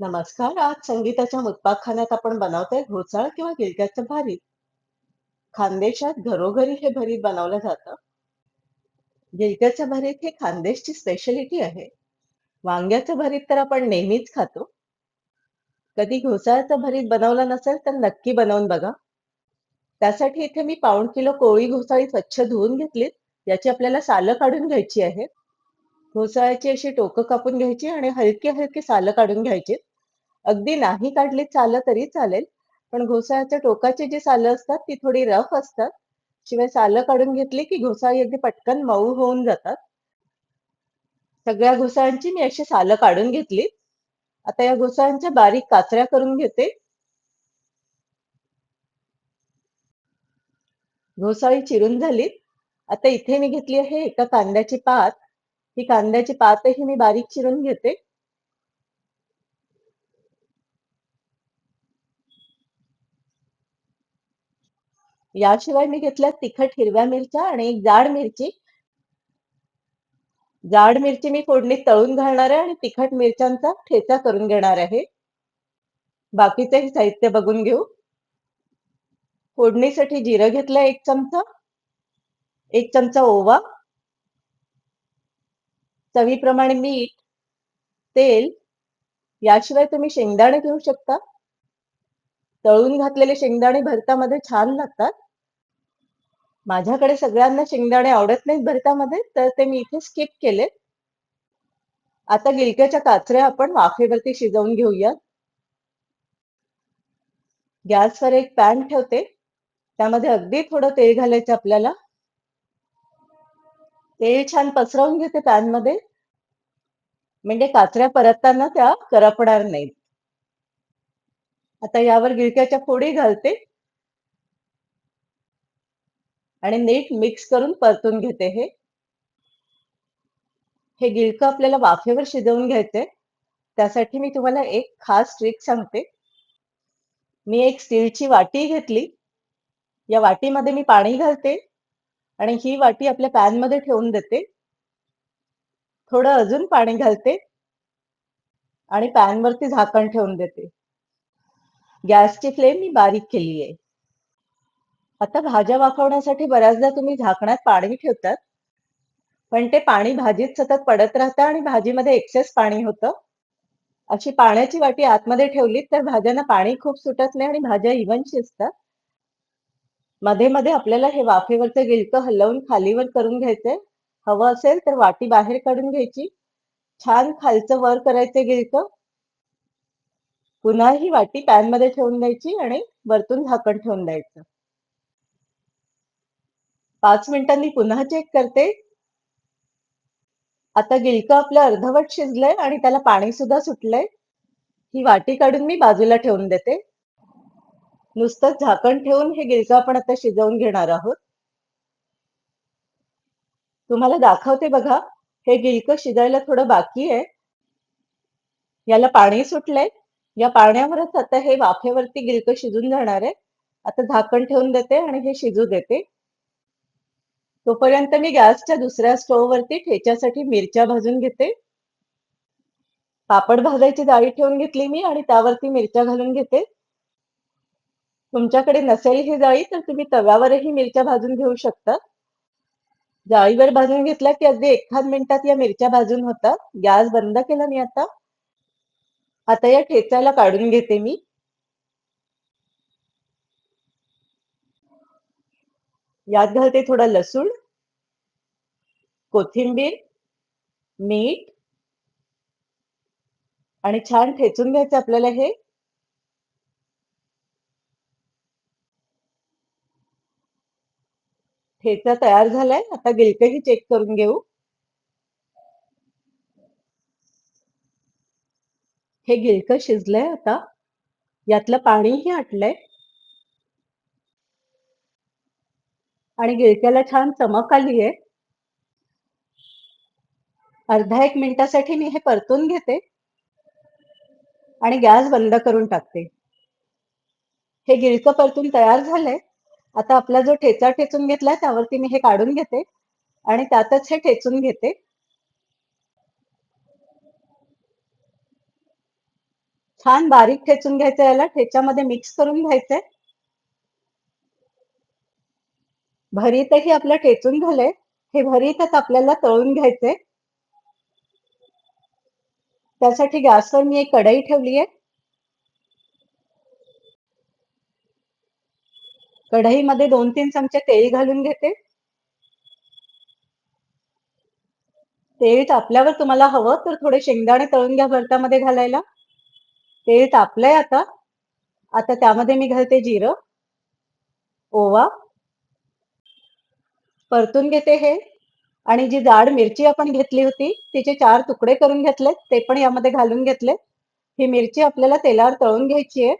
नमस्कार. आज संगीताच्या मुखपाखान्यात आपण बनवतोय घोसाळ किंवा गिलक्याचं भारीत खानदेशात घरोघरी हे भरीत बनवलं जातं. गिलक्याचं भरीत हे खानदेशची स्पेशालिटी आहे. वांग्याचं भरीत तर आपण नेहमीच खातो. कधी घोसाळ्याचं भरीत बनवलं नसेल तर नक्की बनवून बघा. त्यासाठी इथे मी पाऊण किलो कोळी घोसाळी स्वच्छ धुवून घेतलीत. याची आपल्याला सालं काढून घ्यायची आहेत. घोसाळ्याची अशी टोकं कापून घ्यायची आणि हलकी-हलकी सालं काढून घ्यायची. अगदी नाही काढली सालं तरी चालेल. पण घोसाळ्याच्या टोकाची जी सालं असतात ती थोडी रफ असतात. शिवाय सालं काढून घेतली की घोसाळी अगदी पटकन मऊ होऊन जातात. सगळ्या घोसाळ्यांची मी अशी सालं काढून घेतली आता या घोसाळ्यांच्या बारीक काचऱ्या करून घेते. घोसाळी चिरून झाली आता इथे मी घेतली आहे एका कांद्याची पात. ही कांद्याची पातही मी बारीक चिरून घेते. याशिवाय मी घेतल्या तिखट हिरव्या मिरच्या आणि एक जाड मिरची. जाड मिरची मी फोडणीत तळून घालणार आहे आणि तिखट मिरच्यांचा ठेचा करून घेणार आहे. बाकीचेही साहित्य बघून घेऊ. फोडणीसाठी जिरं घेतलं एक चमचा. एक चमचा ओवा. चवीप्रमाणे मीठ, तेल. याशिवाय तुम्ही शेंगदाणे घेऊ शकता. तळून घातलेले शेंगदाणे भरतामध्ये छान लागतात. माझ्याकडे सगळ्यांना शेंगदाणे आवडत नाहीत भरतामध्ये, तर ते मी इथे स्किप केले आता गिलक्याच्या काचऱ्या आपण वाफेवरती शिजवून घेऊया. गॅसवर एक पॅन ठेवते. त्यामध्ये अगदी थोडं तेल घालायचं आपल्याला. तेल छान पसरवून घेते पॅनमध्ये. म्हणजे काचऱ्या परतताना त्या करपणार नाहीत. आता यावर गिलक्याच्या फोडी घालते. आणि नीट मिक्स करून परतून घेते हे. हे गिलकं आपल्याला वाफेवर शिजवून घ्यायचंय. त्यासाठी मी तुम्हाला एक खास ट्रिक सांगते. मी एक स्टीलची वाटी घेतली. या वाटीमध्ये मी पाणी घालते आणि ही वाटी आपल्या पॅनमध्ये ठेवून देते. थोडं अजून पाणी घालते. आणि पॅनवरती झाकण ठेवून देते. गॅसची फ्लेम मी बारीक केली आहे. आता भाज्या वाफवण्यासाठी बऱ्याचदा तुम्ही झाकणात पाणी ठेवतात. पण ते पाणी भाजीत सतत पडत राहतं आणि भाजीमध्ये एक्सेस पाणी होतं. अशी पाण्याची वाटी आतमध्ये ठेवली तर भाज्यांना पाणी खूप सुटत नाही आणि भाज्या इव्हन शिजतात. मध्ये-मध्ये आपल्याला हे वाफेवरचं गिलकं हलवून खालीवर करून घ्यायचंय. हवं असेल तर वाटी बाहेर काढून घ्यायची. छान खालचं वर करायचं गिलकं. पुन्हा ही वाटी पॅनमध्ये ठेवून द्यायची आणि वरतून झाकण ठेवून द्यायचं. पाच मिनिटांनी पुन्हा चेक करते. आता गिलकं आपलं अर्धवट शिजलंय आणि त्याला पाणी सुद्धा सुटलंय. ही वाटी काढून मी बाजूला ठेवून देते. नुसतं झाकण ठेवून हे गिलकं आपण आता शिजवून घेणार आहोत. तुम्हाला दाखवते बघा. हे गिलकं शिजायला थोडं बाकी आहे. याला पाणी सुटलंय. या पाण्यावरच आता हे वाफेवरती गिलकं शिजून जाणार आहे. आता झाकण ठेवून देते आणि हे शिजू देते. तोपर्यंत मी गॅसच्या दुसऱ्या स्टोव्हवरती ठेच्यासाठी मिरच्या भाजून घेते. पापड भाजायची जाळी ठेवून घेतली मी आणि त्यावरती मिरच्या घालून घेते. तुमच्याकडे नसेल ही जाळी तर तुम्ही तव्यावरही मिरच्या भाजून घेऊ शकता. जाळीवर भाजून घेतल्या की अगदी एखाद मिनिटात या मिरच्या भाजून होतात. गॅस बंद केला मी आता. आता या ठेच्याला काढून घेते मी. यात घालते थोडा लसूण. कोथिंबीर, मीठ. आणि छान ठेचून घ्यायचं आपल्याला हे. ठेचा तयार झालाय. आता गिलकही चेक करून घेऊ. हे गिलकं शिजलंय आता. यातलं पाणीही आटलंय. आणि गिळक्याला छान चमक आली आहे. अर्धा एक मिनिटासाठी मी हे परतून घेते. आणि गॅस बंद करून टाकते. हे गिळकं परतून तयार झालंय. आता आपला जो ठेचा ठेचून घेतलाय त्यावरती मी हे काढून घेते आणि त्यातच हे ठेचून घेते. छान बारीक ठेचून घ्यायचं याला ठेच्यामध्ये मिक्स करून घ्यायचंय भरीतही आपलं ठेचून झालंय. हे भरीतच आपल्याला तळून घ्यायचंय. त्यासाठी गॅसवर मी एक कढई ठेवली आहे कढईमध्ये दोन तीन चमचे तेल घालून घेते. तेल तापल्यावर तुम्हाला हवं तर थोडे शेंगदाणे तळून घ्या भरतामध्ये घालायला. तेल तापलंय आता. आता त्यामध्ये मी घालते जिरं ओवा परतून घेते हे. आणि जी जाड मिरची आपण घेतली होती तिचे चार तुकडे करून घेतले ते पण यामध्ये घालून घेतले ही मिरची आपल्याला तेलावर तळून घ्यायची आहे.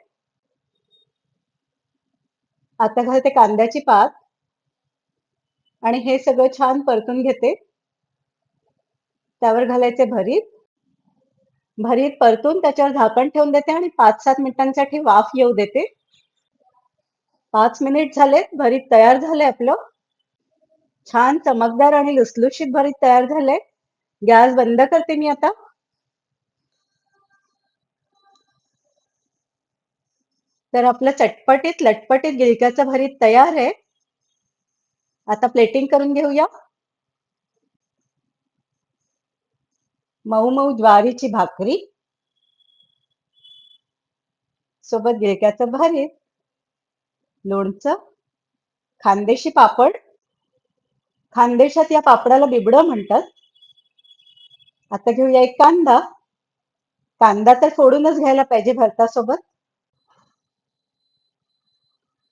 आता घालते कांद्याची पात. आणि हे सगळं छान परतून घेते. त्यावर घालायचे भरीत. भरीत परतून त्याच्यावर झाकण ठेवून देते आणि पाच सात मिनिटांसाठी वाफ येऊ देते. पाच मिनिट झाले भरीत तयार झाले आपलं. छान चमकदार आणि लुसलुशीत भरीत तयार झालंय. गॅस बंद करते मी आता. तर आपलं चटपटीत लटपटीत गिलक्याचं भरीत तयार आहे. आता प्लेटिंग करून घेऊया. मऊ मऊ ज्वारीची भाकरी. सोबत गिलक्याचं भरीत लोणचं खानदेशी पापड. खानदेशात या पापडाला बिबडं म्हणतात. आता घेऊया एक कांदा. कांदा तर फोडूनच घ्यायला पाहिजे भरतासोबत.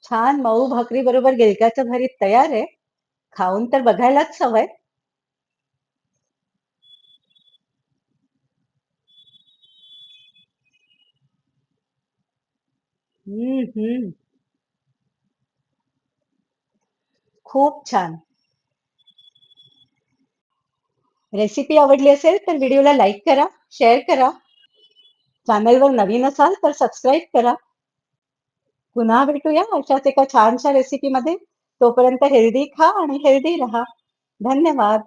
छान मऊ भाकरी बरोबर गिलकाचं भरीत तयार आहे. खाऊन तर बघायलाच सवय हम्म हम्म. खूप छान. रेसिपी आवडली असेल तर व्हिडिओला लाईक करा शेअर करा. चॅनलवर नवीन असाल तर सबस्क्राईब करा. पुन्हा भेटूया अशाच एका छानशा रेसिपीमध्ये तोपर्यंत हेल्दी खा आणि हेल्दी राहा. धन्यवाद.